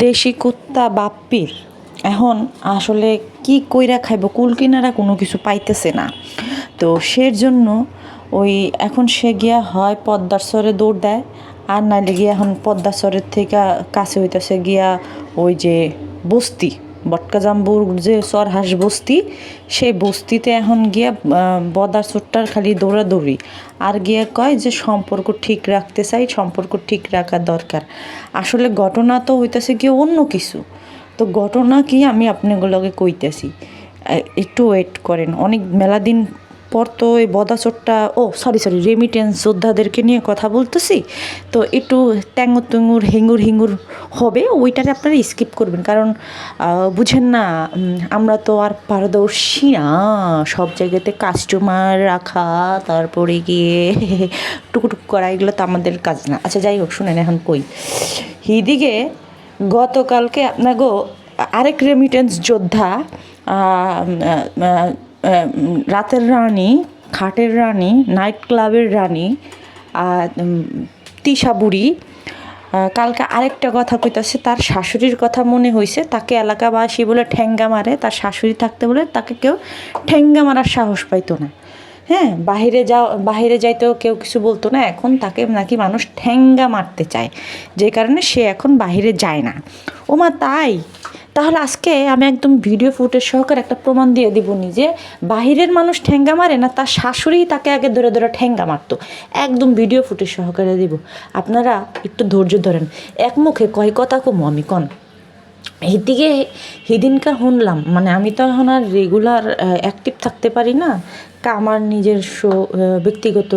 দেশি কুত্তা বাপ্পির, এখন আসলে কি কইরা খাইব? কুল কিনারা কোনো কিছু পাইতেছে না। তো সের জন্য ওই এখন সে গিয়া হয় পদ্মার সরে দৌড় দেয়, আর নাইলে গিয়া এখন পদ্মার সরের থেকে কাছে হইতেছে গিয়া ওই যে বস্তি। বটকাজাম্বুর যে সর হাঁস বস্তি, সেই বস্তিতে এখন গিয়া বদার চোট্টার খালি দৌড়াদৌড়ি। আর গিয়া কয় যে সম্পর্ক ঠিক রাখতে চাই, সম্পর্ক ঠিক রাখা দরকার। আসলে ঘটনা তো হইতেছে গিয়ে অন্য কিছু। তো ঘটনা কি আমি আপনাগুলোকে কইতেছি। একটু ওয়েট করেন। অনেক মেলা দিন পর তো ওই বদাচোরটা ও সরি সরি রেমিটেন্স যোদ্ধাদেরকে নিয়ে কথা বলতেছি। তো একটু ট্যাঙ্গুর টুঙ্গুর হিঙ্গুর হিঙ্গুর হবে ওইটারে আপনারা স্কিপ করবেন। কারণ বুঝেন না আমরা তো আর পারদর্শী না। সব জায়গাতে কাস্টমার রাখা, তারপরে গিয়ে টুকুটুক করা, এগুলো তো আমাদের কাজ না। আচ্ছা যাই হোক, শুনেন এখন কই। হিদিকে গতকালকে আপনাগো আরেক রেমিটেন্স যোদ্ধা রাতের রানী, খাটের রানী নাইট ক্লাবের রানী তিশা বুড়ি। কালকে আরেকটা কথা কইতাছে, তার শাশুড়ির কথা মনে হয়েছে তাকে এলাকাবাসী বলে ঠ্যাঙ্গা মারে, তার শাশুড়ি থাকতে বলে তাকে কেউ ঠ্যাঙ্গা মারার সাহস পাইতো না। হ্যাঁ বাহিরে যাও, বাহিরে যাইতেও কেউ কিছু বলতো না, এখন তাকে নাকি মানুষ ঠ্যাঙ্গা মারতে চায়, যে কারণে সে এখন বাহিরে যায় না। ও মা তাই? তাহলে আজকে আমি একদম ভিডিও ফুটেজ সহকারে একটা প্রমাণ দিয়ে দিব নিজে। বাহিরের মানুষ ঠ্যাঙ্গা মারে না তার শাশুড়ি তাকে আগে ধরে ধরে ঠ্যাঙ্গা মারতো। একদম ভিডিও ফুটেজ সহকারে দিব। আপনারা একটু ধৈর্য ধরেন। এক মুখে কয় কথা কমো আমি কন? এদিকে সেদিনকা শুনলাম মানে আমি তো এখন আর রেগুলার অ্যাক্টিভ থাকতে পারি না আমার আহ, ব্যক্তিগত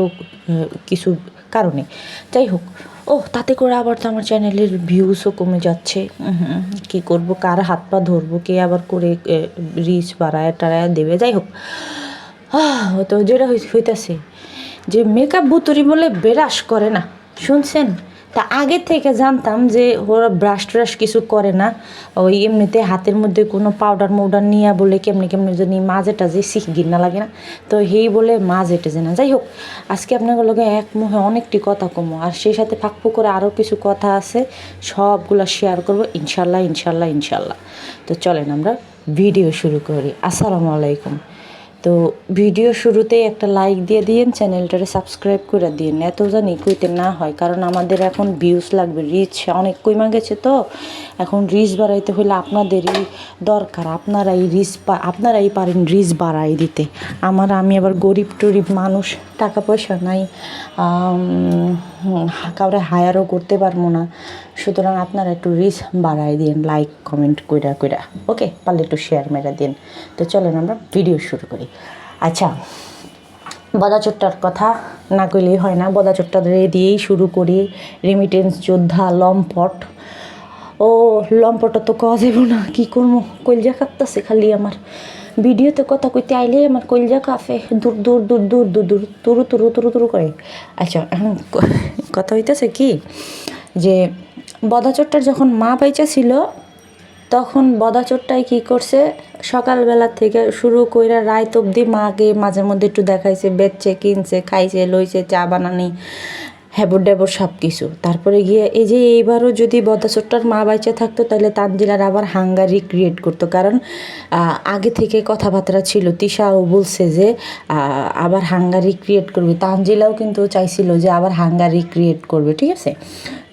কিছু কারণে। যাই হোক ও তাতে করে আবার তো আমার চ্যানেলের ভিউসও কমে যাচ্ছে। কি করব? কার হাত পা ধরবো? কে আবার করে রিচ বাড়ায় টাড়ায় দেবে? যাই হোক। তো যেটা হইতাছে। যে মেকআপ বুতুরি বলে বেরাস করে না। শুনছেন? তা আগে থেকে জানতাম যে ওরা ব্রাশ ট্রাশ কিছু করে না। ওই এমনিতে হাতের মধ্যে কোনো পাউডার মাউডার নিয়ে বলে কেমনি কেমনি জানি মাঝে টাজে শিখ গিন্না লাগে না। তো হেই বলে মাঝ এটেছে না। যাই হোক, আজকে আপনাদের লগে এক মুহে অনেকটি কথা কমো। আর সেই সাথে ফাঁকফু করে আরও কিছু কথা আছে, সবগুলো শেয়ার করব ইনশাল্লাহ ইনশাল্লাহ ইনশাল্লাহ। তো চলেন আমরা ভিডিও শুরু করি। আসসালামু আলাইকুম। তো ভিডিও শুরুতেই একটা লাইক দিয়ে দিন চ্যানেলটারে সাবস্ক্রাইব করে দিন এত জানি কইতে না হয়, কারণ আমাদের এখন ভিউজ লাগবে রিচ অনেক কইমা গেছে তো। এখন রিচ বাড়াইতে হলে আপনাদেরই দরকার, আপনারাই রিচ আপনারাই পারেন রিচ বাড়াই দিতে। আমার, আমি আবার গরিব টরিব মানুষ, টাকা পয়সা নাই কাউরে হায়ারও করতে পারব না। সুতরাং আপনারা একটু রিচ বাড়াই দিন লাইক কমেন্ট কইরা কইরা। ওকে পারলে একটু শেয়ার মেরা দিন। তো চলেন আমরা ভিডিও শুরু করি। আচ্ছা বদাচোট্টার কথা না কইলেই হয় না। বদাচোট্টা দিয়েই শুরু করি। রেমিটেন্স যোদ্ধা, লম্পট। ও লম্পটা তো কওয়া যাব না। কী করব কলজা কাঁপতাছে খালি আমার। ভিডিওতে কথা কইতে আইলে আমার কলজা কাঁপে। দূর দূর দূর দূর দূর দূর, তুরু তুরু তুরু তুরু করে। আচ্ছা এখন কথা হইতেছে কি? যে বদাচোট্টার যখন মা পাইচা ছিল তখন বদাচোরটাই কি করছে, সকালবেলা থেকে শুরু কইরা রাত অবধি মাকে মাঝে মধ্যে একটু দেখাইছে, বেচছে, কিনছে, খাইছে, লইছে, চা বানানি হ্যাবর ড্যাবর সব কিছু তারপরে গিয়ে এই যে এইবারও যদি বদাচোরটার মা বাইচে থাকতো, তাহলে তানজিলার আবার হাঙ্গারি ক্রিয়েট করতো। কারণ আগে থেকে কথাবার্তা ছিল, তিশাও বলছে যে আবার হাঙ্গারি ক্রিয়েট করবে। তানজিলাও কিন্তু চাইছিল যে আবার হাঙ্গারি ক্রিয়েট করবে, ঠিক আছে?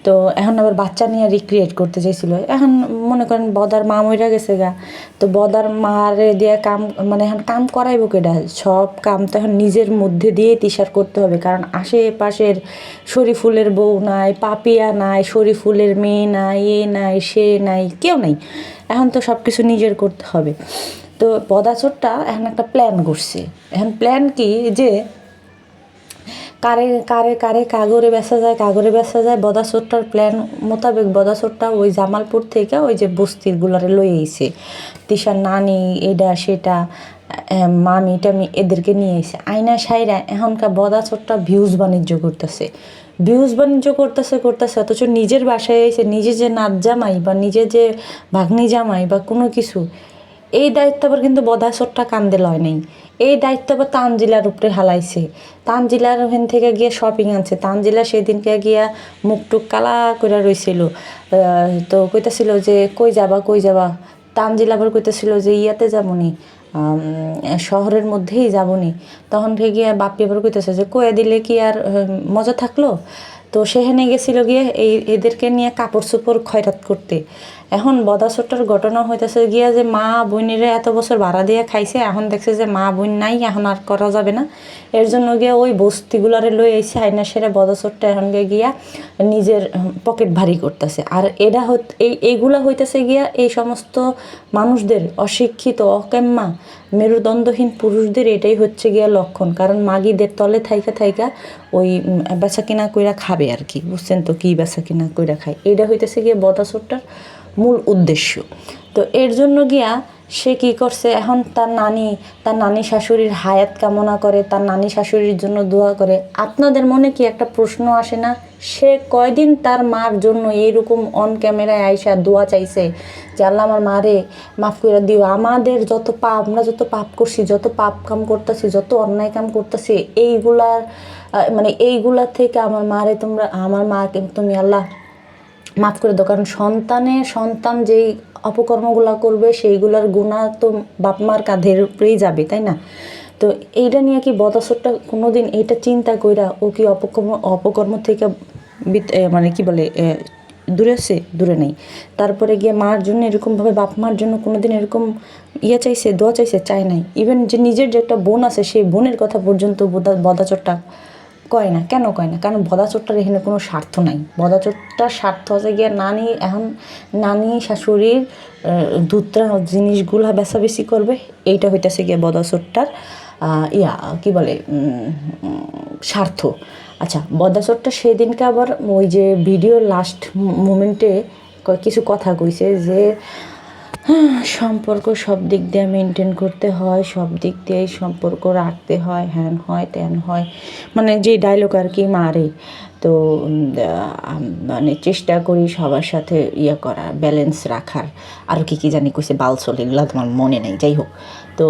তো এখন আবার বাচ্চা নিয়ে রিক্রিয়েট করতে চাইছিল। এখন মনে করেন বদার মা মইরা গেছে গা। তো বদার মারে দিয়ে কাম মানে এখন কাম করাইবো কেডা? সব কাম তো এখন নিজের মধ্যে দিয়েই তিসার করতে হবে। কারণ আশেপাশের শরীফুলের বউ নাই, পাপিয়া নাই, শরীফুলের মেয়ে নাই, এ নাই, সে নাই, কেউ নাই। এখন তো সব কিছু নিজের করতে হবে। তো বদাচোরটা এখন একটা প্ল্যান করছে। এখন প্ল্যান কি যে কারে কারে কারে, কাগরে বেচা যায়, কাগরে বেচা যায়। বদাসোরটার প্ল্যান মোতাবেক বদাসোরটা ওই জামালপুর থেকে ওই যে বস্তির গুলারে লয়ে আইছে। তিশার নানি, এটা, সেটা মামি টামি এদেরকে নিয়ে আইছে। আয়না সাইরা এখনকার বদাচোরটা ভিউজ বাণিজ্য করতেছে। ভিউজ বাণিজ্য করতেছে করতেছে, অথচ নিজের বাসায় এসে নিজে যে নাচ জামাই বা নিজে যে ভাগ্নি জামাই বা কোনো কিছু এই দায়িত্ব আবার কিন্তু বদাসরটা কান্দে লয় নেই। এই দায়িত্ব আবার তানজিলার উপরে হালাইছে। তানজিলার ওখান থেকে গিয়ে শপিং আনছে। তানজিলা সেদিনকে গিয়া মুখ টুক কালা করে রইছিল। তো কইতাছিল যে, কই যাবা কই যাবা? তানজিল আবার কইতেছিল যে, ইয়াতে যাবনি। শহরের মধ্যেই যাবনি। তখন গিয়ে বাপ্পি আবার কইতেছে যে কয়ে দিলে কি আর মজা থাকল? তো সেখানে গেছিল গিয়ে এই, এদেরকে নিয়ে কাপড় চোপড় খয়রাত করতে। এখন বদাসটার ঘটনা হইতেছে গিয়া যে মা বোনেরা এত বছর ভাড়া দিয়ে খাইছে, এখন দেখছে যে মা বোন নাই, এখন আর করা যাবে না। এর জন্য গিয়া ওই বস্তিগুলারে লই আইছে, আইনা সেরে বদাসরটা এখন গিয়া নিজের পকেট ভারী করতেছে। আর এরা এই, এইগুলা হইতেছে গিয়া এই সমস্ত মানুষদের, অশিক্ষিত, অকেম্মা, মেরুদণ্ডহীন পুরুষদের এটাই হচ্ছে গিয়া লক্ষণ। কারণ মাগিদের তলে থাইকা থাইকা ওই বেচা কিনা কইরা খাবে আর কি। বুঝছেন তো কি বেচা কিনা কইরা খায়। এটা হইতেছে গিয়ে বদাসরটার মূল উদ্দেশ্য। তো এর জন্য গিয়া সে কি করছে, এখন তার নানি তার নানি শাশুড়ির হায়াত কামনা করে, তার নানি শাশুড়ির জন্য দোয়া করে। আপনাদের মনে কি একটা প্রশ্ন আসে না? সে কয়দিন তার মার জন্য এইরকম অন ক্যামেরায় আইসা দোয়া চাইছে যে, আল্লাহ আমার মারে, মাফ করে দিও। আমাদের যত পাপ, আমরা যত পাপ করছি, যত পাপ কাম করতেছি, যত অন্যায় কাম করতেছি, এইগুলার মানে এইগুলার থেকে আমার মারে তোমরা, আমার মাকে তুমি আল্লাহ মাফ করে দাও, কারণ সন্তানে সন্তান যেই অপকর্মগুলো করবে, সেইগুলার গুণা তো বাপ মার কাঁধের উপরেই যাবে, তাই না? তো এইটা নিয়ে কি বদাসরটা কোনোদিন এইটা চিন্তা কইরা ও কি অপকর্ম অপকর্ম থেকে মানে কি বলে দূরে আছে? দূরে নেই। তারপরে গিয়ে মার জন্য এরকমভাবে, বাপ মার জন্য কোনোদিন এরকম ইয়ে চাইছে, দোয়া চাইছে, চায় নাই। ইভেন যে নিজের যে একটা বোন আছে, সেই বোনের কথা পর্যন্ত বদা, বদাচরটা কয় না? কেন কয় না? কারণ বদাচোরটার এখানে কোনো স্বার্থ নাই। বদাচোরটার স্বার্থ আছে গিয়ে নানি, এখন নানি, শাশুড়ির দুধটা, জিনিসগুলা বেচাবেচি করবে। এইটা হইতেছে গিয়ে বদাচোরটার ইয়া, কি বলে স্বার্থ। আচ্ছা বদাচোরটা সেদিনকে আবার ওই যে ভিডিও লাস্ট মোমেন্টে কিছু কথা কইছে যে সম্পর্ক সব দিক দিয়ে মেনটেন করতে হয়, সব দিক দিয়ে সম্পর্ক রাখতে হয়, হ্যান হয়, ত্যান হয়। মানে যে ডায়লগ আর কি মারে, তো মানে চেষ্টা করি সবার সাথে ইয়ে করার ব্যালেন্স রাখার। আর কি কি জানি কইছে বালসল এগুলো তোমার মনে নেই, যাই হোক। তো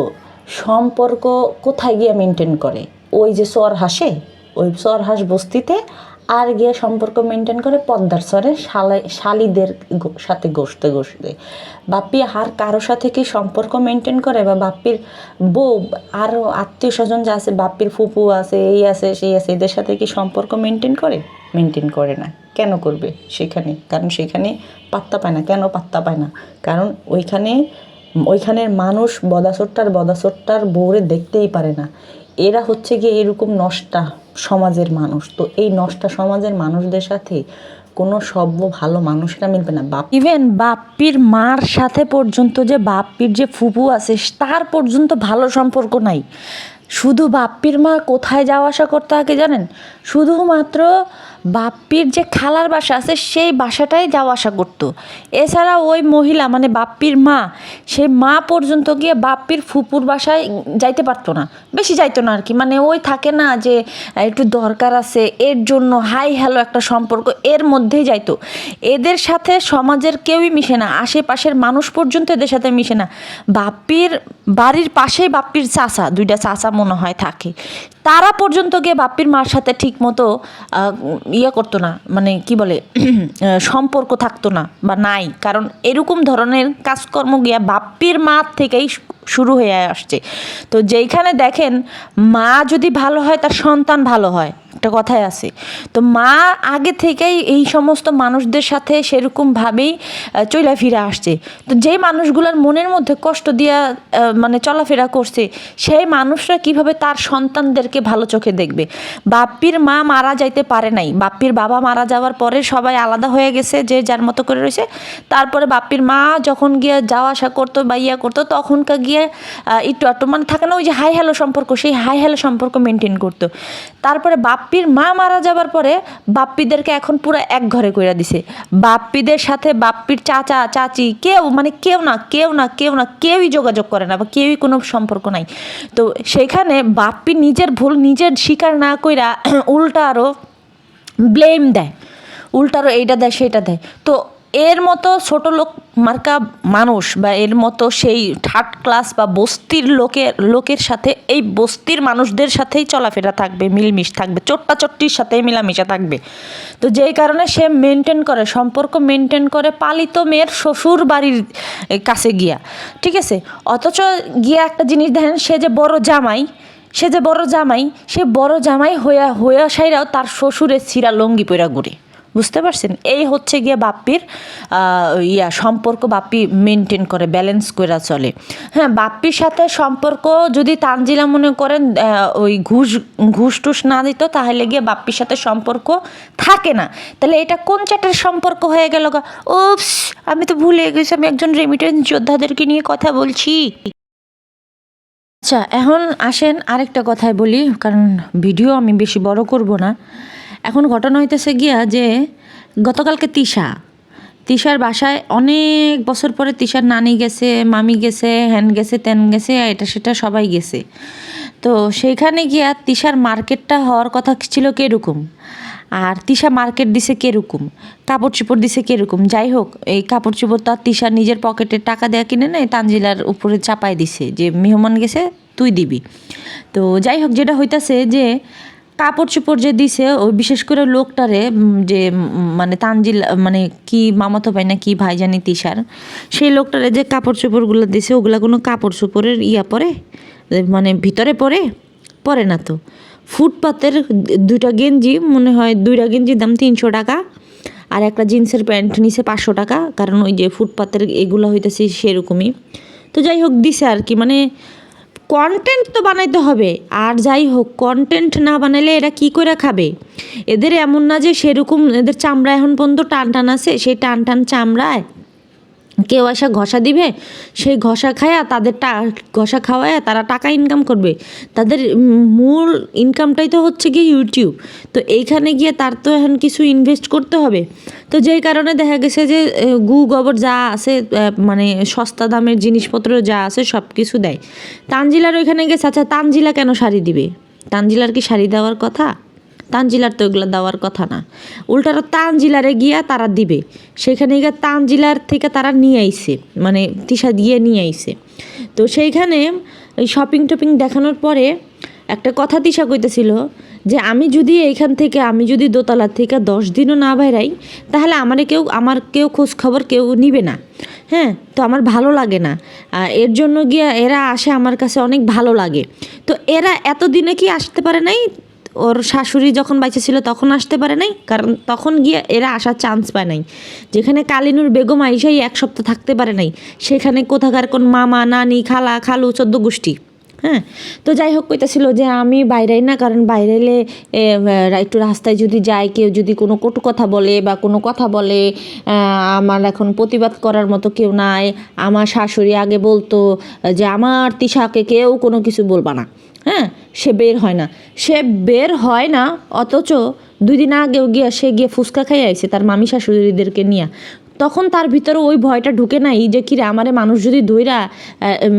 সম্পর্ক কোথায় গিয়ে মেনটেন করে? ওই যে সর হাসে, ওই সর হাস বস্তিতে আর গিয়ে সম্পর্ক মেনটেন করে পদ্মার স্বরে শালাই, শালিদের সাথে গোষ্ঠে গোষ্ঠে। বাপ্পি আর কারও সাথে কি সম্পর্ক মেনটেন করে? বা বাপ্পির বউ আরও আত্মীয় স্বজন যা আছে, বাপ্পির ফুপু আছে, এই আছে, সেই আছে, এদের সাথে কি সম্পর্ক মেনটেন করে? মেনটেন করে না। কেন করবে? সেখানে। কারণ সেখানে পাত্তা পায় না। কেন পাত্তা পায় না? কারণ ওইখানে, ওইখানের মানুষ বদাসরটার বদাসরটার বউরে দেখতেই পারে না। এরা হচ্ছে গিয়ে এরকম নষ্টা। সমাজের মানুষ। তো এই নষ্টা সমাজের মানুষদের সাথে কোনো সভ্য ভালো মানুষরা মিলবে না। বাপ ইভেন বাপ্পির মার সাথে পর্যন্ত যে বাপ্পির যে ফুপু আছে, তার পর্যন্ত ভালো সম্পর্ক নাই। শুধু বাপ্পির মা কোথায় যাওয়া আসা করতে আগে জানেন? শুধুমাত্র বাপ্পির যে খালার বাসা আছে, সেই বাসাটাই যাওয়া আসা করতো। এছাড়া ওই মহিলা মানে বাপ্পির মা, সেই মা পর্যন্ত গিয়ে বাপ্পির ফুপুর বাসায় যাইতে পারতো না। বেশি যাইতো না আর কি। মানে ওই থাকে না যে, একটু দরকার আছে, এর জন্য হাই হ্যালো একটা সম্পর্ক, এর মধ্যেই যাইতো। এদের সাথে সমাজের কেউই মিশে না, আশেপাশের মানুষ পর্যন্ত এদের সাথে মিশে না। বাপ্পির বাড়ির পাশেই বাপ্পির চাচা, দুইটা চাচা মনে হয় থাকে। তারা পর্যন্ত গিয়ে বাপ্পির মার সাথে ঠিক মতো ইয়ে করতো না মানে কি বলে সম্পর্ক থাকতো না বা নাই। কারণ এরকম ধরনের কাজকর্ম গিয়া বাপ্পির মা থেকেই শুরু হয়ে আসছে। তো যেইখানে দেখেন মা যদি ভালো হয়, তার সন্তান ভালো হয়, একটা কথাই আছে। তো মা আগে থেকেই এই সমস্ত মানুষদের সাথে সেরকমভাবেই চলে ফিরে আসছে। তো যেই মানুষগুলোর মনের মধ্যে কষ্ট দিয়া মানে চলাফেরা করছে, সেই মানুষরা কীভাবে তার সন্তানদেরকে ভালো চোখে দেখবে? বাপ্পির মা মারা যাইতে পারে নাই। বাপ্পির বাবা মারা যাওয়ার পরে সবাই আলাদা হয়ে গেছে, যে যার মতো করে রয়েছে। তারপরে বাপ্পির মা যখন গিয়ে যাওয়া আসা করতো বা ইয়া করতো, তখনকার গিয়ে আহ, একটু একটু মানে থাকে না ওই যে হাই হ্যালো সম্পর্ক সেই হাই হ্যালো সম্পর্ক মেনটেন করতো। তারপরে বাপ্পির মা মারা যাবার পরে বাপ্পিদেরকে এখন পুরো এক ঘরে কইরা দিছে। বাপ্পিদের সাথে বাপ্পির চাচা চাচি কেউ মানে কেউ না কেউ না কেউ না কেউই যোগাযোগ করে না বা কেউই কোনো সম্পর্ক নাই। তো সেখানে বাপ্পি নিজের ভুল নিজের স্বীকার না কইরা উল্টা আরও ব্লেম দেয়। উল্টারও এইটা দেয় সেটা দেয়। তো এর মতো ছোট লোক মার্কা মানুষ বা এর মতো সেই থার্ড ক্লাস বা বস্তির লোকের লোকের সাথে, এই বস্তির মানুষদের সাথেই চলাফেরা থাকবে, মিলমিশ থাকবে চোট্টা চট্টির সাথেই মিলামিশা থাকবে। তো যেই কারণে সে মেনটেন করে, সম্পর্ক মেনটেন করে পালিত মেয়ের শ্বশুর বাড়ির কাছে গিয়া, ঠিক আছে? অথচ গিয়া একটা জিনিস দেখেন, সে যে বড় জামাই, সে যে বড় জামাই, সে বড় জামাই হইয়া হইয়া সাইরাও তার শ্বশুরের ছিঁড়া লঙ্গি পইরা ঘুরে। বুঝতে পারছেন? এই হচ্ছে গিয়ে বাপ্পির ইয়া সম্পর্ক বাপ্পি মেনটেন করে ব্যালেন্স করে চলে। হ্যাঁ বাপ্পির সাথে সম্পর্ক যদি তানজিলা মনে করেন ওই ঘুষ ঘুষ টুস না দিত, তাহলে গিয়ে বাপ্পির সাথে সম্পর্ক থাকে না। তাহলে এটা কোন চ্যাটের সম্পর্ক হয়ে গেল গা? ওপস, আমি তো ভুলে গেছি, আমি একজন রেমিটেন্স যোদ্ধাদেরকে নিয়ে কথা বলছি। আচ্ছা এখন আসেন আরেকটা কথায় বলি, কারণ ভিডিও আমি বেশি বড় করব না। এখন ঘটনা হইতেছে গিয়া যে গতকালকে তিশা, তিশার বাসায় অনেক বছর পরে তিশার নানি গেছে, মামি গেছে হ্যান গেছে, তেন গেছে এটা সেটা সবাই গেছে। তো সেইখানে গিয়া তিশার মার্কেটটা হওয়ার কথা ছিল কীরকম? আর তিশা মার্কেট দিছে কীরকম? কাপড় চোপড় দিছে কীরকম? যাই হোক, এই কাপড় চোপড় তো আর তিশা নিজের পকেটে টাকা দেয়া কিনে নেয় তানজিলার উপরে চাপায় দিছে যে, মেহমান গেছে, তুই দিবি। তো যাই হোক, যেটা হইতাছে যে কাপড় চোপড় যে দিছে ওই বিশেষ করে লোকটারে যে মানে তানজিল মানে কি মামাতো ভাই না কি ভাই জানি তিশার, সেই লোকটারে যে কাপড় চোপড়গুলো দিছে, ওগুলা কোনো কাপড় চোপড়ের ইয়া পরে? মানে ভিতরে পরে? পরে না তো। ফুটপাতের দুইটা গেঞ্জি, মনে হয় দুইটা গেঞ্জির দাম তিনশো টাকা, আর একটা জিন্সের প্যান্ট নিছে পাঁচশো টাকা, কারণ ওই যে ফুটপাতের এগুলো হইতেছে সেরকমই। তো যাই হোক, দিছে আর কি মানে কন্টেন্ট তো বানাইতে হবে। আর যাই হোক কন্টেন্ট না বানাইলে এরা কি করে খাবে? এদের এমন না যে সেরকম এদের চামড়া এখন পর্যন্ত টান টান আছে, সেই টান টান চামড়ায় কেউ এসে ঘষা দিবে, সেই ঘষা খায়া তাদের টা, ঘষা খাওয়ায় তারা টাকা ইনকাম করবে। তাদের মূল ইনকামটাই তো হচ্ছে গিয়ে ইউটিউব তো এইখানে গিয়ে তার তো এখন কিছু ইনভেস্ট করতে হবে। তো যেই কারণে দেখা গেছে যে গু গোবর যা আছে মানে সস্তা দামের জিনিসপত্র যা আছে সব কিছু দেয়। তানজিলার ওইখানে গেছে আচ্ছা তানজিলা কেন শাড়ি দিবে? তানজিলার কি শাড়ি দেওয়ার কথা? তানজিলার তো এগুলো দেওয়ার কথা না। উল্টারও তানজিলারে গিয়া তারা দিবে। সেখানে গিয়ে তানজিলার থেকে তারা নিয়ে আইছে। মানে তিশা দিয়ে নিয়ে আইছে। তো সেইখানে ওই শপিং টপিং দেখানোর পরে একটা কথা তিশা কইতেছিল যে, আমি যদি এইখান থেকে, আমি যদি দোতলার থেকে দশ দিনও না বেরাই তাহলে আমারে কেউ, আমার কেউ খোঁজ খবর কেউ নিবে না। হ্যাঁ তো আমার ভালো লাগে না। এর জন্য গিয়া এরা আসে আমার কাছে অনেক ভালো লাগে। তো এরা এতদিনে কি আসতে পারে নাই? ওর শাশুড়ি যখন বাইচে ছিল তখন আসতে পারে নাই, কারণ তখন গিয়ে এরা আসার চান্স পায় নাই। যেখানে কালিনুর বেগম আইসাই এক সপ্তাহ থাকতে পারে নাই, সেখানে কোথাকার কোন মামা, নানি, খালা, খালু, চোদ্দ গোষ্ঠী হ্যাঁ? তো যাই হোক, কইতাছিল যে আমি বাইরেই না, কারণ বাইরে এলে একটু রাস্তায় যদি যায় কেউ যদি কোনো কটু কথা বলে বা কোনো কথা বলে আমার এখন প্রতিবাদ করার মতো কেউ নাই, আমার শাশুড়ি আগে বলতো যে আমার তিশাকে কেউ কোনো কিছু বলবা না হ্যাঁ? সে বের হয় না। সে বের হয় না অথচ দুই দিন আগেও গিয়ে সে গিয়ে ফুচকা খাইয়ে আইছে তার মামি শাশুড়িদেরকে নিয়ে। তখন তার ভিতরে ওই ভয়টা ঢুকে নাই যে কিরে আমারে মানুষ যদি আহ,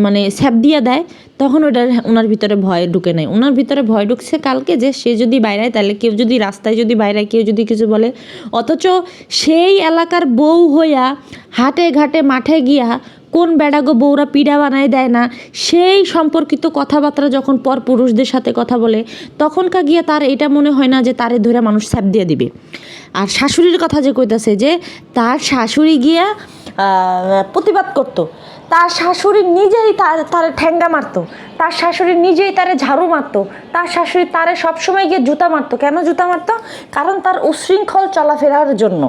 মানে স্যাপ দিয়ে দেয় তখন ওটা ওনার ভিতরে ভয় ঢুকে নাই। ওনার ভিতরে ভয় ঢুকছে কালকে যে সে যদি বাইরে তাহলে কেউ যদি রাস্তায় যদি বাইরে কেউ যদি কিছু বলে। অথচ সেই এলাকার বউ হইয়া হাটে ঘাটে মাঠে গিয়া কোন বেড়াগো বউরা পিড়া বানায় দেয় না, সেই সম্পর্কিত কথাবার্তা যখন পর পুরুষদের সাথে কথা বলে, তখনকার গিয়ে তার এটা মনে হয় না যে তারে ধরে মানুষ স্যাপ দিয়ে দিবে। আর শাশুড়ির কথা যে কইতাছে যে, তার শাশুড়ি গিয়া প্রতিবাদ করতো। তার শাশুড়ি নিজেই তার তার ঠ্যাঙ্গা মারতো। তার শাশুড়ি নিজেই তারে ঝাড়ু মারতো। তার শাশুড়ি তারে সবসময় গিয়ে জুতা মারতো। কেন জুতা মারতো? কারণ তার উশৃঙ্খল চলাফেরার জন্য।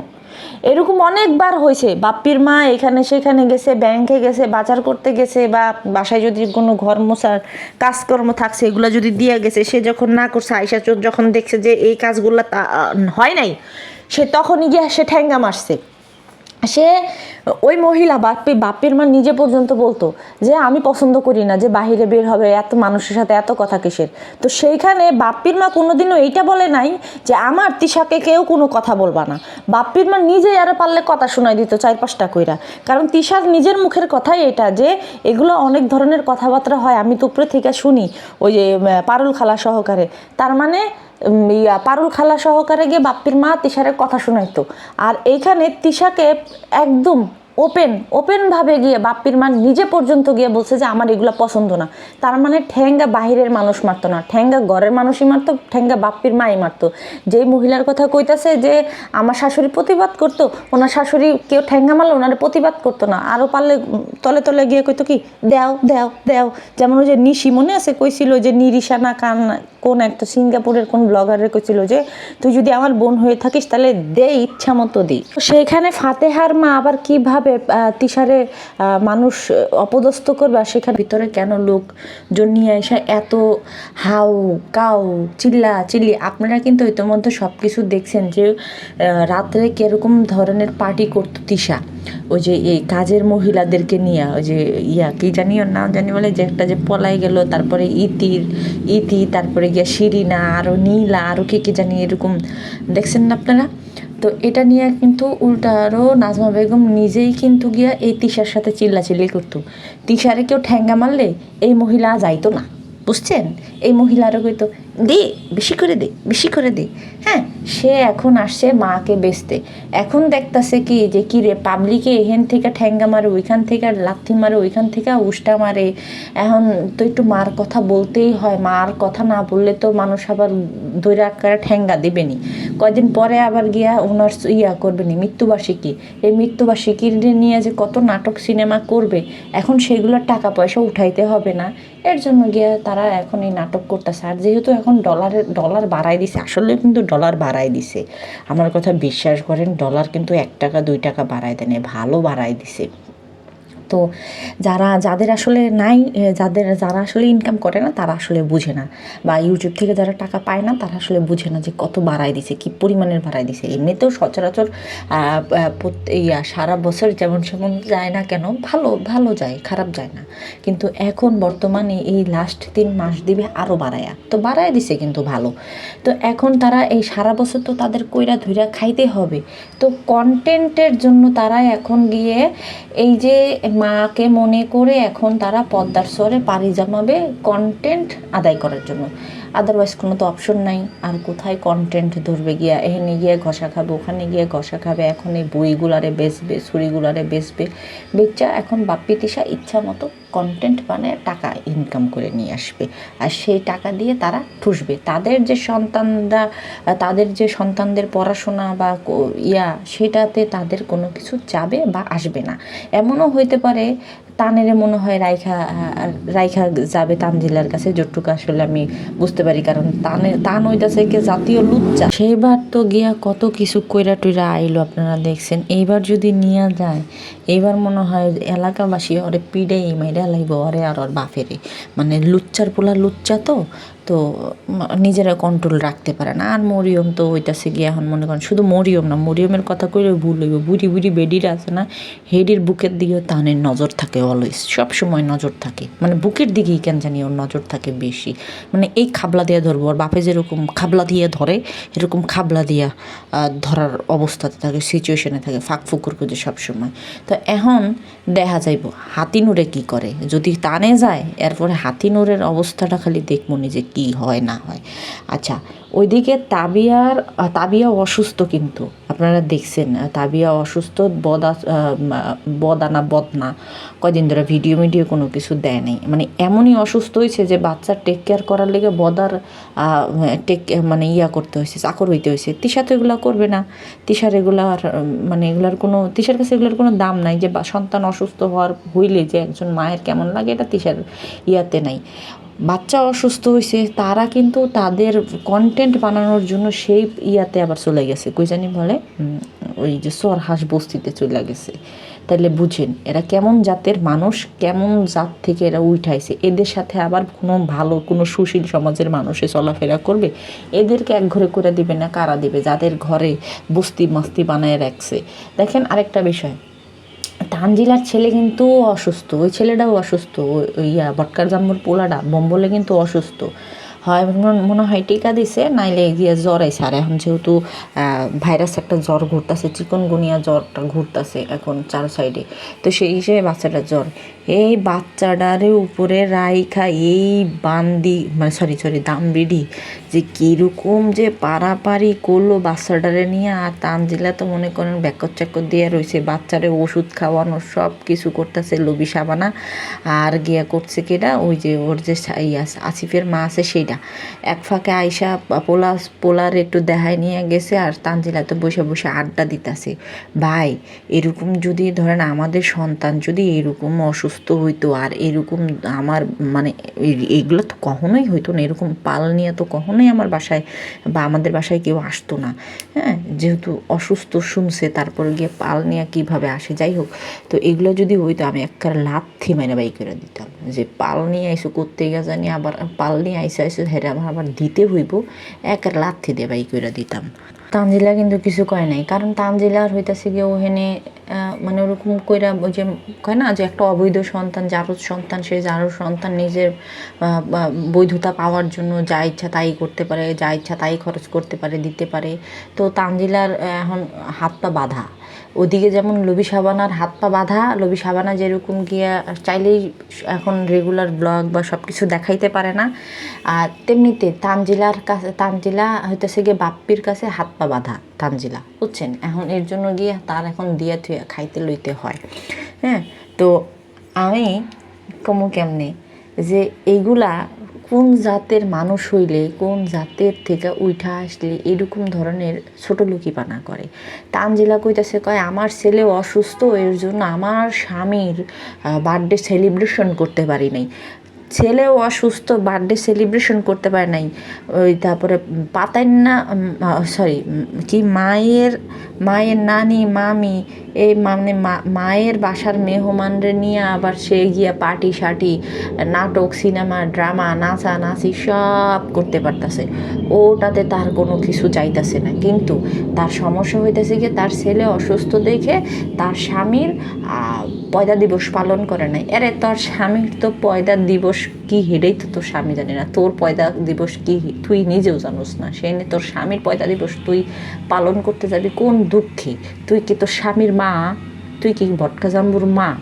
এরকম অনেকবার হয়েছে। বাপ্পির মা এখানে সেখানে গেছে ব্যাংকে গেছে, বাজার করতে গেছে বা বাসায় যদি কোনো ঘর মোছার কাজকর্ম থাকছে, এগুলো যদি দিয়ে গেছে, সে যখন না করছে আয়সা যখন দেখছে যে এই কাজগুলো হয় নাই, সে তখনই গিয়ে সে ঠ্যাঙ্গা মারছে। সে ওই মহিলা বাপ্পি বাপ্পির মা নিজে পর্যন্ত বলতো যে আমি পছন্দ করি না, যে বাহিরে বের হবে, এত মানুষের সাথে এত কথা কিসের? তো সেইখানে বাপ্পির মা কোনোদিনও এইটা বলে নাই যে আমার তিশাকে কেউ কোনো কথা বলবা না। বাপ্পির মা নিজেই আরও পারলে কথা শোনাই দিত চার পাঁচটা কইরা। কারণ তিশার নিজের মুখের কথাই এটা যে এগুলো অনেক ধরনের কথাবার্তা হয়, আমি তো উপরে থেকে শুনি ওই যে পারুল খালা সহকারে। তার মানে ইয়া, পারুল খালা সহকারে গিয়ে বাপ্পির মা তিশারের কথা শোনাইতো। আর এইখানে তিশাকে একদম ওপেন, ওপেনভাবে গিয়ে বাপ্পির মা নিজে পর্যন্ত গিয়ে বলছে যে, আমার এগুলো পছন্দ না। তার মানে ঠেঙ্গা বাহিরের মানুষ মারতো না, ঠেঙ্গা ঘরের মানুষই মারতো, ঠেঙ্গা বাপ্পির মাই মারতো। যেই মহিলার কথা কইতাছে যে, আমার শাশুড়ি প্রতিবাদ করতো, ওনার শাশুড়ি কেউ ঠেঙ্গা মারলে ওনারা প্রতিবাদ করতো না। আরও পারলে তলে তলে গিয়ে কইতো কি, দেও দেও দেও। যেমন ওই যে নিশি মনে আছে, কইছিল যে, নিরিশা না কান কোন একটা সিঙ্গাপুরের কোন ব্লগারের কইছিল যে, তুই যদি আমার বোন হয়ে থাকিস, তাহলে দে ইচ্ছা মতো দি। তো সেইখানে ফাতেহার মা আবার কীভাবে তিশারে মানুষ অপদস্থ করবে আর সেখানে ভিতরে কেন লোক নিয়ে এসে এত হাউ কাউ চিল্লা চিল্লি? আপনারা কিন্তু ইতিমধ্যে সব কিছু দেখছেন যে রাত্রে কীরকম ধরনের পার্টি করতো তিশা। ওই যে এই কাজের মহিলাদেরকে নিয়ে, ওই যে ইয়া, কি জানি ওর নাম জানি বলে, যে একটা যে পলাই গেল, তারপরে ইতির, ইতি, তারপরে গিয়া শিরিনা আরও নীলা আরও কে কি জানি এরকম, দেখছেন না আপনারা? তো এটা নিয়ে কিন্তু উল্টা আরও নাজমা বেগম নিজেই কিন্তু গিয়া এই তিশার সাথে চিল্লাচিল্লি করতো। তিশারে কেউ ঠ্যাঙ্গা মারলে এই মহিলা যাইতো না, বুঝছেন? এই মহিলারও কইতো দে, বেশি করে দে, বেশি করে দে। হ্যাঁ সে এখন আসছে মাকে বেচতে। এখন দেখতাছে কি যে, কি রে পাবলিকে এখান থেকে ঠ্যাঙ্গা মারে, ওইখান থেকে লাথি মারে, ওইখান থেকে উষ্টা মারে। এখন তো একটু মার কথা বলতেই হয়, মার কথা না বললে তো মানুষ আবার ধৈর্য আকারে ঠ্যাঙ্গা দেবেনি। কয়দিন পরে আবার গিয়া ওনার ইয়া করবেনি মৃত্যুবার্ষিকী। এই মৃত্যুবার্ষিকী নিয়ে যে কত নাটক সিনেমা করবে, এখন সেগুলোর টাকা পয়সা উঠাইতে হবে না। এর জন্য গিয়া তারা এখন এই নাটক করতেছে। আর যেহেতু এখন ডলারের ডলার বাড়াই দিছে, আসলে কিন্তু ডলার বাড়াই দিছে। আমার কথা বিশ্বাস করেন ডলার কিন্তু এক টাকা, দুই টাকা বাড়াই দেয় ভালো বাড়াই দিছে। তো যারা, যাদের আসলে নাই যাদের, যারা আসলে ইনকাম করে না, তারা আসলে বুঝে না। বা ইউটিউব থেকে যারা টাকা পায় না, তারা আসলে বুঝে না যে কত বাড়াই দিছে, কি পরিমাণের বাড়াই দিছে। এমনিতেও সচরাচর ইয়া, সারা বছর যেমন সেমন যায় না কেন, ভালো ভালো যায়, খারাপ যায় না। কিন্তু এখন বর্তমানে এই লাস্ট তিন মাস দিবে আরও বাড়ায়া। তো বাড়ায় দিছে কিন্তু ভালো। তো এখন তারা এই সারা বছর তো তাদের কইরা ধইরা খাইতে হবে। তো কন্টেন্টের জন্য তারা এখন গিয়ে এই যে মাকে মনে করে এখন তারা পদ্মার স্বরে পাড়ি জমাবে কন্টেন্ট আদায় করার জন্য। আদারওয়াইজ কোনো তো অপশন নাই। আর কোথায় কন্টেন্ট ধরবে গিয়া? এখানে গিয়ে ঘষা খাবে, ওখানে গিয়ে ঘষা খাবে, এখন এই বইগুলারে বেচবে, ছুরিগুলারে বেচবে। বেচা এখন বাপ্পি তিশা ইচ্ছা মতো কন্টেন্ট মানে টাকা ইনকাম করে নিয়ে আসবে। আর সেই টাকা দিয়ে তারা ঠুসবে তাদের যে সন্তানরা, তাদের যে সন্তানদের পড়াশোনা বা ইয়া, সেটাতে তাদের কোনো কিছু যাবে বা আসবে না। এমনও হইতে পারে তানেরে মনে হয় রাইখা রাইখা যাবে তানজিলার কাছে, যতটুকু আসলে আমি বুঝতে পারি, কারণ তানে, তান হইতাছে কি জাতীয় লুচ্চা। সেইবার তো গিয়া কত কিছু কইরা টুইরা আইলো আপনারা দেখছেন। এইবার যদি নিয়ে যায়, এইবার মনে হয় এলাকাবাসী ওরে পিড়ে এই মাইরা লাইব, ওরে আর ওর বাপেরে। মানে লুচ্চার পোলা লুচ্চা তো তো নিজেরা কন্ট্রোল রাখতে পারে না। আর মরিয়ম তো ওইটাছে গিয়ে এখন মনে করেন শুধু মরিয়ম না, মরিয়মের কথা কইলে ভুল হইব। বুড়ি বুড়ি বেডির আছে না, হেডির বুকের দিকেও তানের নজর থাকে। অলওয়েজ সব সময় নজর থাকে। মানে বুকের দিকেই কেন জানি ওর নজর থাকে বেশি। মানে এই খাবলা দিয়ে ধরবো, ওর বাপে যেরকম খাবলা দিয়ে ধরে, এরকম খাবলা দিয়া ধরার অবস্থাতে থাকে সিচুয়েশনে থাকে, ফাঁক ফুকুর খুঁজে সবসময়। তো এখন দেখা যাইব, হাতি হাতিনুরে কী করে? যদি টানে যায়, এরপরে হাতি হাতিনুরের অবস্থাটা খালি দেখব নি যে কি হয়, না হয়। আচ্ছা ওইদিকে তাবিয়ার তাবিয়া অসুস্থ কিন্তু। আপনারা দেখছেন তাবিয়া অসুস্থ, বদা বদানা বদনা। কয়দিন ধরে ভিডিও মিডিও কোনো কিছু দেয় নাই। মানে এমনই অসুস্থ হয়েছে যে বাচ্চার টেক কেয়ার করার লেগে বদার টেক মানে ইয়া করতে হয়েছে চাকর হইতে হয়েছে তিশা তো এগুলো করবে না। তিশার এগুলার মানে এগুলার কোনো, তিশার কাছে এগুলোর কোনো দাম নাই যে সন্তান অসুস্থ হওয়ার হইলে যে একজন মায়ের কেমন লাগে, এটা তিশার ইয়াতে নাই। বাচ্চা অসুস্থ হয়েছে তারা কিন্তু তাদের কন্টেন্ট বানানোর জন্য সেই ইয়াতে আবার চলে গেছে। কই জানি বলে? ওই যে সরহাস বস্তিতে চলে গেছে। তাহলে বুঝেন, এরা কেমন জাতের মানুষ, কেমন জাত থেকে এরা উঠাইছে। এদের সাথে আবার কোনো ভালো, কোনো সুশীল সমাজের মানুষে চলাফেরা করবে? এদেরকে এক ঘরে করে দিবে না, কারা দিবে? যাদের ঘরে বস্তি মাস্তি বানায় রাখছে। দেখেন আরেকটা বিষয়। তানজিলার ছেলে কিন্তু অসুস্থ, ওই ছেলেটাও অসুস্থ ইয়া বটকার জাম্বুর পোলাটা, বম্বলে কিন্তু অসুস্থ। হয়, মনে- হয় টিকা দিছে, নাইলে গিয়ে জ্বর আইসে আর এখন যেহেতু ভাইরাস একটা জ্বর ঘুরতেছে, চিকনগুনিয়া জ্বরটা ঘুরতেছে এখন চার সাইডে। তো সেই হিসেবে বাচ্চাটার জ্বর। এই বাচ্চাটারে উপরে রাইখা এই বান্দি মানে সরি সরি দামবিডি যে কীরকম যে পারাপারি করল বাচ্চাটারে নিয়ে। আর তানজিলা তো মনে করেন ব্যাকর চাকর দিয়ে রয়েছে বাচ্চারে ওষুধ খাওয়ানো সব কিছু করতেছে লবি সাবানা। আর গিয়া করছে কেটা ওই যে ওর যে আসিফের মা আছে সেইটা এক ফাঁকে আইসা পোলা, পোলার একটু দেখায় নিয়ে গেছে আর তানজিলা তো বসে বসে আড্ডা দিতেছে। ভাই, এরকম যদি ধরেন আমাদের সন্তান যদি এরকম অসুস্থ হইতো আর এরকম আমার মানে এগুলো তো কখনোই হইতো না, এরকম পাল নিয়ে তো কখনোই আমার বাসায় বা আমাদের বাসায় কেউ আসতো না। হ্যাঁ যেহেতু অসুস্থ শুনছে, তারপর গিয়ে পাল নিয়ে কীভাবে আসে, যাই হোক, তো এগুলো যদি হইতো আমি একটা লাথি মাইনে বাই করে দিতাম যে পাল নিয়ে আইসো করতে গিয়ে জানি আবার পাল নিয়ে আইসে আইসো হেরে আমার আবার দিতে হইব এক লাথি দিয়ে বাই করে দিতাম। তানজিলা কিন্তু কিছু কয় নাই। কারণ তানজিলার হইতাছে গিয়ে ওখানে মানে ওরকম কইরা ওই যে কয় না, যে একটা অবৈধ সন্তান যার সন্তান, সে যার সন্তান নিজের বৈধতা পাওয়ার জন্য যা ইচ্ছা তাই করতে পারে, যা ইচ্ছা তাই খরচ করতে পারে, দিতে পারে। তো তানজিলার এখন হাত পা বাঁধা। ওদিকে যেমন লবি সাবানার হাত পা বাঁধা লবি সাবানা যেরকম গিয়া চাইলেই এখন রেগুলার ব্লগ বা সব কিছু দেখাইতে পারে না। আর তেমনিতে তানজিলার কাছে, তানজিলা হইতেছে গিয়ে বাপ্পির কাছে হাত পা বাঁধা তানজিলা, বুঝছেন? এখন এর জন্য গিয়ে তার এখন দিয়া থুয়া খাইতে লইতে হয়। হ্যাঁ তো আমি কমু কেমনে যে এইগুলা কোন জাতের মানুষ হইলে, কোন জাতের থেকে উঠা আসলে এরকম ধরনের ছোট লুকিপানা করে। তানজিলা কইতাছে, কয়, আমার ছেলে অসুস্থ, এর জন্য আমার স্বামীর বার্থডে সেলিব্রেশন করতে পারি নাই। ছেলেও অসুস্থ বার্থডে সেলিব্রেশন করতে পারে নাই। ওই তারপরে পাতায় না সরি কি মায়ের মায়ের নানি, মামি, এই মানে মায়ের বাসার মেহমানরে নিয়ে আবার সে গিয়া পার্টি সার্টি নাটক, সিনেমা, ড্রামা, নাচা, নাচি সব করতে পারতাছে। ওটাতে তার কোনো কিছু চাইতাছে না। কিন্তু তার সমস্যা হইতেছে কি, তার ছেলে অসুস্থ দেখে তার স্বামীর পয়দা দিবস পালন করে নাই। আরে তোর স্বামীর তো পয়দা দিবস কি হেডেই তো তোর স্বামী জানে না। তোর পয়দা দিবস কি তুই নিজেও জানোস না। সে নিয়ে তোর স্বামীর পয়দা দিবস তুই পালন করতে যাবি কোন দুঃখে। তুই কি তোর স্বামীর মা? তুই কি ভটকা জাম্বুর মা?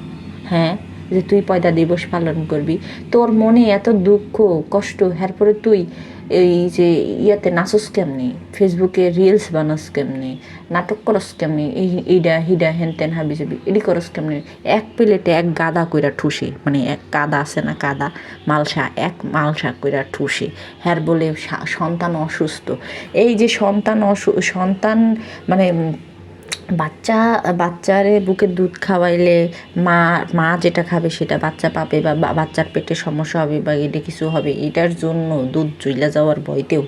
হ্যাঁ? যে তুই পয়দা দিবস পালন করবি। তোর মনে এত দুঃখ, কষ্ট, এরপরে তুই এই যে ইয়াতে নাচস কেমনি? ফেসবুকে রিলস বানাস কেমনি? নাটক করস কেমনি? এই এইডা, হিডা, হেন তেন, হাবি যাবি এডি করস কেমনি? এক প্লেটে এক গাদা কইরা ঠুসে মানে এক কাদা আছে না কাদা, মালসা, এক মালসা কইরা ঠুসে। হ্যার বলে সন্তান অসুস্থ। এই যে সন্তান অসু, সন্তান মানে বাচ্চা, বাচ্চারে বুকে দুধ খাওয়াইলে মা মা যেটা খাবে সেটা বাচ্চা পাবে বা বাচ্চার পেটে সমস্যা হবে বা এটা কিছু হবে, এটার জন্য দুধ চইলা যাওয়ার ভয়তেও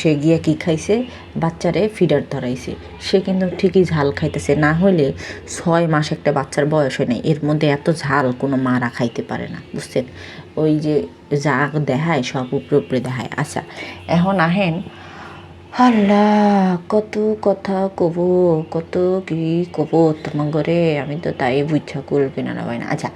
সে গিয়ে কি খাইছে? বাচ্চারে ফিডার ধরাইছে। সে কিন্তু ঠিকই ঝাল খাইতেছে। না হলে ছয় মাস একটা বাচ্চার বয়স হয় নাই। এর মধ্যে এত ঝাল কোনো মারা খাইতে পারে না, বুঝছেন? ওই যে যা দেখায়, সব উপরে উপরে দেখায়। আচ্ছা এখন আহেন আল্লাহ, কত কথা কব, কত কি কব তোমার ঘরে? আমি তো তাই বুঝা করবে না ভাই, না। আচ্ছা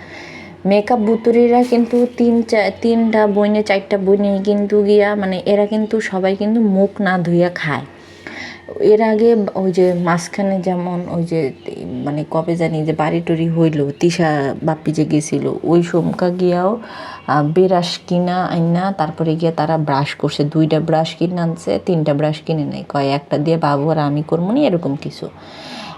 মেকআপ বুতুরিরা কিন্তু তিন তিনটা বইনে চারটা বইনে কিন্তু গিয়া মানে এরা কিন্তু সবাই কিন্তু মুখ না ধুইয়া খায়। এর আগে ওই যে মাঝখানে যেমন ওই যে মানে কবে জানি যে বাড়ি টড়ি হইল, তিশা বাপ্পি যে গেছিল, ওই সমকা গিয়াও আহ, বেরাস কিনা আইনা তারপরে গিয়ে তারা ব্রাশ করছে। দুইটা ব্রাশ কিনে আনছে তিনটা ব্রাশ কিনে নেয়। কয় একটা দিয়ে বাবু আর আমি করব নি এরকম কিছু।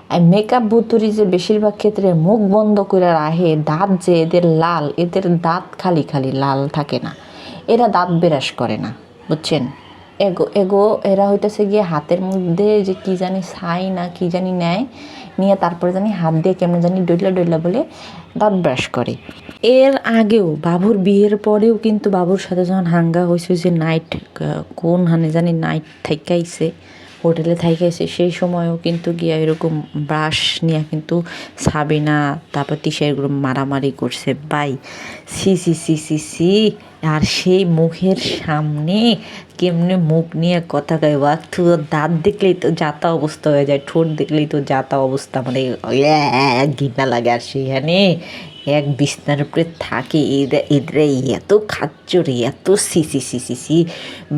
আর মেকআপ বুতুরি যে বেশিরভাগ ক্ষেত্রে মুখ বন্ধ করে রাহে দাঁত যে এদের লাল এদের দাঁত খালি খালি লাল থাকে না। এরা দাঁত বেরাস করে না বুঝছেন? এগো এগো এরা হইতেছে গিয়ে হাতের মধ্যে যে কি জানি ছাই না কি জানি নেয় নিয়ে তারপরে জানি হাত দিয়ে কেমন জানি ডইলা ডইলা বলে দাঁত ব্রাশ করে। এর আগেও বাবুর বিয়ের পরেও কিন্তু বাবুর সাথে যখন হাঙ্গা হয়েছে যে নাইট কোন হানে জানি নাইট থাইকাইছে হোটেলে থাইকাইছে, সেই সময়ও কিন্তু গিয়া এরকম ব্রাশ নিয়ে কিন্তু সাবিনা, তারপর তিসা এগুলো মারামারি করছে। বাই, সি সি সি সি সি আর সেই মুখের সামনে কেমনে মুখ নিয়ে কথা কয়? ওয়াক্তু দাঁত দেখলেই তো যাতা অবস্থা হয়ে যায়, ঠোঁট দেখলেই তো যাতা অবস্থা মানে ঘৃণা লাগে আর সেখানে এক বিছনার উপরে থাকে এরা এদের এত খাচ্চরে, এত সিসি সিসি সি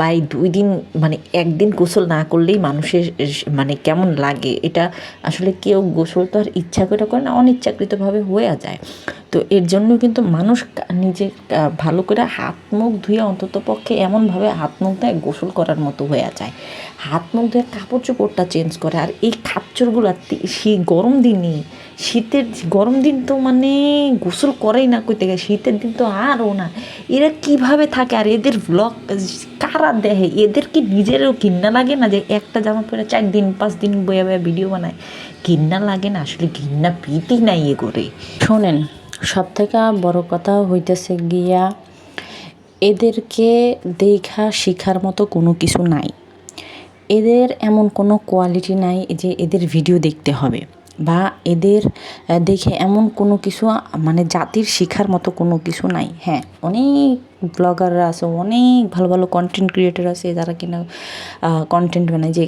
বাই দুই দিন মানে একদিন গোসল না করলেই মানুষের মানে কেমন লাগে? এটা আসলে কেউ গোসল তো আর ইচ্ছা করে করে না, অনিচ্ছাকৃতভাবে হয়ে যায়। তো এর জন্য কিন্তু মানুষ নিজে ভালো করে হাত মুখ ধুয়ে অন্তত পক্ষে এমনভাবে হাত মুখ দেয় গোসল করার মতো হয়ে যায়। হাত মুখ ধুয়ে কাপড় চোপড়টা চেঞ্জ করে, আর এই খাচ্চরগুলো সেই গরম দিনে শীতের গরম দিন তো মানে গোসল করেই না কইতে গেলে, শীতের দিন তো আরও না। এরা কীভাবে থাকে আর এদের ব্লগ কারা দেহে এদের কি নিজেরও ঘৃণা লাগে না যে একটা জামা পরে চার দিন, পাঁচ দিন বয়ে বয়ে ভিডিও বানায়? ঘৃণা লাগে না, আসলে ঘৃণা পিটি নাই এ করে শোনেন সব থেকে বড় কথা হইতেছে গিয়া, এদেরকে দেখা শেখার মতো কোনো কিছু নাই। এদের এমন কোনো কোয়ালিটি নাই যে এদের ভিডিও দেখতে হবে। বা এদের দেখে এমন কোনো কিছু মানে জাতির শেখার মতো কোনো কিছু নাই। হ্যাঁ অনেক ব্লগাররা আছে, অনেক ভালো ভালো কন্টেন্ট ক্রিয়েটর আছে যারা কিনা কন্টেন্ট বানায়। যে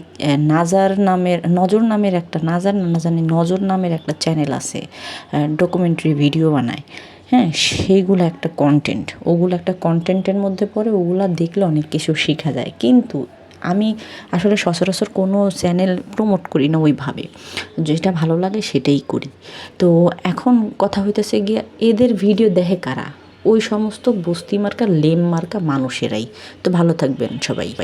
নাজার নামের, নজর নামের একটা, নাজার না জানি, নজর নামের একটা চ্যানেল আছে ডকুমেন্টারি ভিডিও বানায়। হ্যাঁ সেইগুলো একটা কন্টেন্ট ওগুলো একটা কন্টেন্টের মধ্যে পড়ে, ওগুলা দেখলে অনেক কিছু শেখা যায়। কিন্তু আমি আসলে সচরাচর কোনো চ্যানেল প্রমোট করি না ওইভাবে। যেটা ভালো লাগে সেটাই করি। তো এখন কথা হইতেছে গিয়ে এদের ভিডিও দেখে কারা? ওই সমস্ত বস্তি মার্কা, লেম মার্কা মানুষেরাই। তো ভালো থাকবেন সবাই